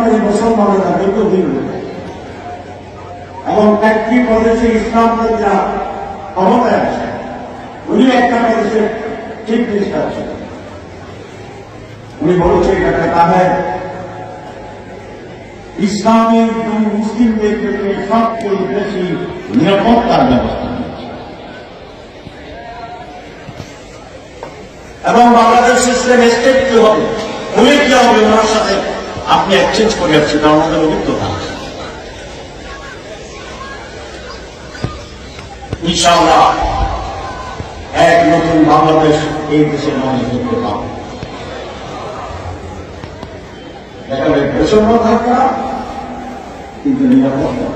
আমাদের মুসলমানেরা দীর্ঘদিন এবং একটি প্রদেশে ইসলামপন্থীরা ক্ষমতায় আছে উনি একটা প্রদেশের চিফ মিনিস্টার ছিলেন উনি বলেছেন এটা তাদের ইসলামের এবং মুসলিমদের জন্য সবচেয়ে বেশি নিরাপত্তার ব্যবস্থা এবং বাংলাদেশ সিস্টেম স্টেট কি হবে। উনি কি হবে ওনার সাথে? আপনি এক্সচেঞ্জ করে যাচ্ছেন কারণ আমাদের অভিজ্ঞতা ইনশাআল্লাহ এক নতুন বাংলাদেশ এই দেশে মানুষ দেখতে পাবে। বৈষম্য থাকবে না, কিন্তু নিরাপত্তা।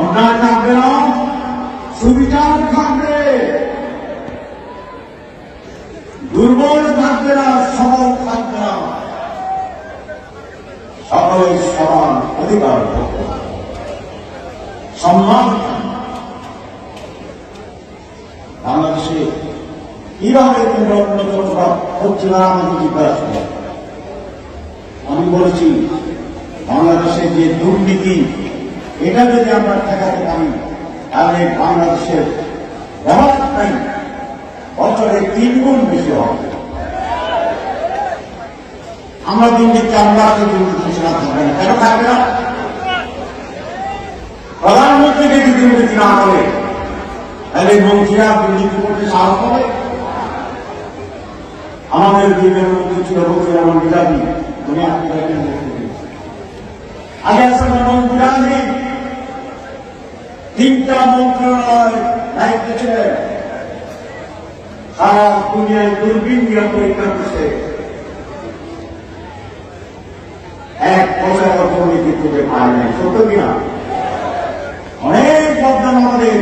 অন্যায় থাকবে না সুবিচার থাকবে। দুর্বল থাকবে না সবল থাকবে না সকলের সমান অধিকার সম্মান বাংলাদেশে কীভাবে তোমরা উন্নত হচ্ছে না আমাকে জিজ্ঞাসা করো। আমি বলেছি, বাংলাদেশে যে দুর্নীতি, এটা যদি আমরা ঠেকাতে পারি, তাহলে বাংলাদেশের ব্যবস্থাই বছরে তিন গুণ বেশি হবে। আমরা দুর্নীতি আমরা তো দুর্নীতি ঘোষণা থাকবে না প্রধানমন্ত্রী যদি দুর্নীতি না করে তাহলে মন্ত্রীরা দুর্নীতি করতে সাহস হবে আমাদের দিনের মন্ত্রী ছিল বলছিল আমার বিজাতি তুমি। আগে আসলে নেই। তিনটা মন্ত্রণালয় দায়িত্ব ছিলেন সারা দুনিয়ায় দূরবীন নিয়ে পরীক্ষা করছে এক বছর দুর্নীতি খুঁজে পায় নাই, সত্য কিনা আমাদের।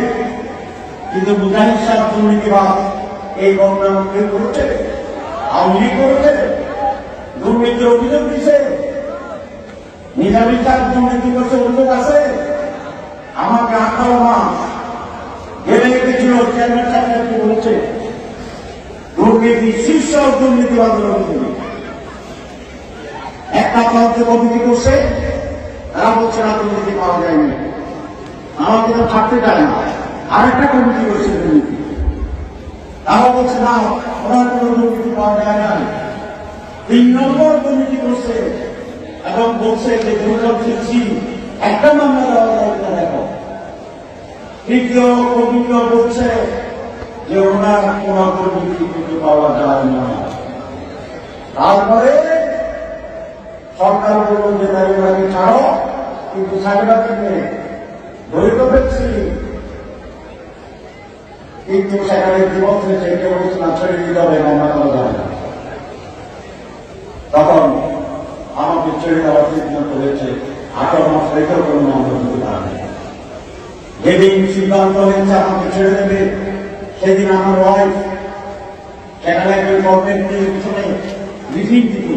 কিন্তু মুজাহিদ সাহেব দুর্নীতিবাদ এই বদনামকে করেছে? আওয়ামী লীগ দুর্নীতির অভিযোগ দিছে? নিজামী সাহেব দুর্নীতি করছে অভিযোগ আছে? আমাকে আঠারো মাস জেলে রেখেছিল চেয়ারম্যান সাহেব বলছে? দুর্নীতি, শীর্ষ দুর্নীতিবাদের অভিযোগ। একটা প্রান্তে কমিটি করছে, তারা বলছে না দুর্নীতি পাওয়া যায়নি। আমাকে তো থাকতে চায় না। আরেকটা কমিটি করছে দুর্নীতি তারা বলছে, না, ওনার কোনো দুর্নীতি পাওয়া যায় না। তিন নম্বর কমিটি করছে এবং বলছে যে দুর্গম একটা মামলা দেওয়া দেখো। তৃতীয় কমিটিও বলছে যে, ওনার কোন দুর্নীতি কিন্তু পাওয়া যায় না। তারপরে সরকার বলল যে তাই ওনাকে ছাড়ো। কিন্তু ছাড়বা থেকে ধরে তো কিন্তু সেখানে দিবস হয়েছে কেউ না ছেড়ে দিতে হবে মামলা করা যাবে না তখন আমাকে ছেড়ে দেওয়ার সিদ্ধান্ত হয়েছে আঠারো মাস রেখেও কোনো মামলা দিতে যেদিন সিদ্ধান্ত হয়েছে আমাকে ছেড়ে দেবে সেদিন আমার ওয়াইফ সেখানে একজন গভর্নমেন্ট নিয়ে পিছনে মিটিং দিত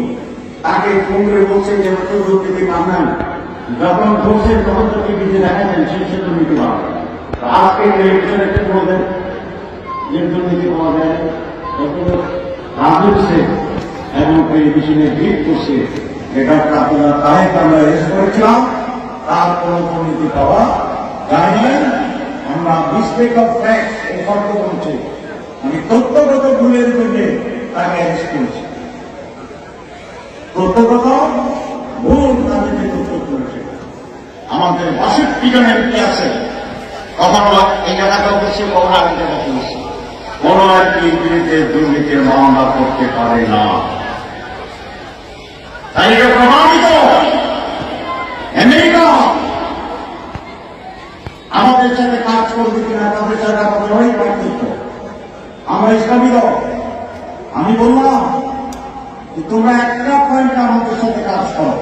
তাকে ফোন করে বলছে যে দুর্নীতি মামলান যখন বলছেন তখন তো টিভিতে দেখাচ্ছেন সে দুর্নীতি পাওয়া আজকে টেলিভিশনে একটু বলবেন, যে দুর্নীতি পাওয়া যায় এগুলো রাজনীতি এবং টেলিভিশনে ভিড় করছে, এটা আপনারা তাই আমরা রেস করেছিলাম, তার কোনো দুর্নীতি পাওয়া যায় না আমরা মিস্টেক অফ ফ্যাক্ট এই শর্ত বলছি আমি তথ্যগত ভুলের জন্য তাকে অ্যারেস্ট করেছি। তথ্যগত ভুল তাদেরকে তথ্য করেছে আমাদের বাষট্টি জনের আছে? কখনো এই জায়গাটাও বলছি কখনো বলছি কোন একটি বিরুদ্ধে দুর্নীতির মামলা করতে পারে না? তাই এটা প্রমাণিত। আমেরিকা আমাদের সাথে কাজ করবে কিনা, তাদের সাথে আমাদের অনেক পার্থক্য। আমরা ইসলামী দল। আমি বললাম যে তোমরা একটা পয়েন্ট আমাদের সাথে কাজ করো।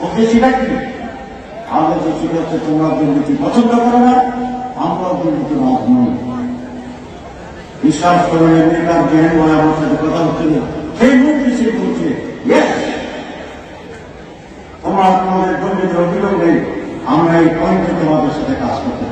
উদ্দেশ্যটা কি? আমাদের উদ্দেশ্য হচ্ছে তোমরা দুর্নীতি পছন্দ করো না আমরা দুর্নীতি মত নই। বিশ্বাস করুন আমেরিকার জ্ঞান বলে আমার সাথে কথা হচ্ছিল সেই মুক্তি সে বলছে তোমরা তোমাদের দুর্নীতির অভিযোগ নেই, আমরা এই পয়েন্টে তোমাদের সাথে কাজ করতে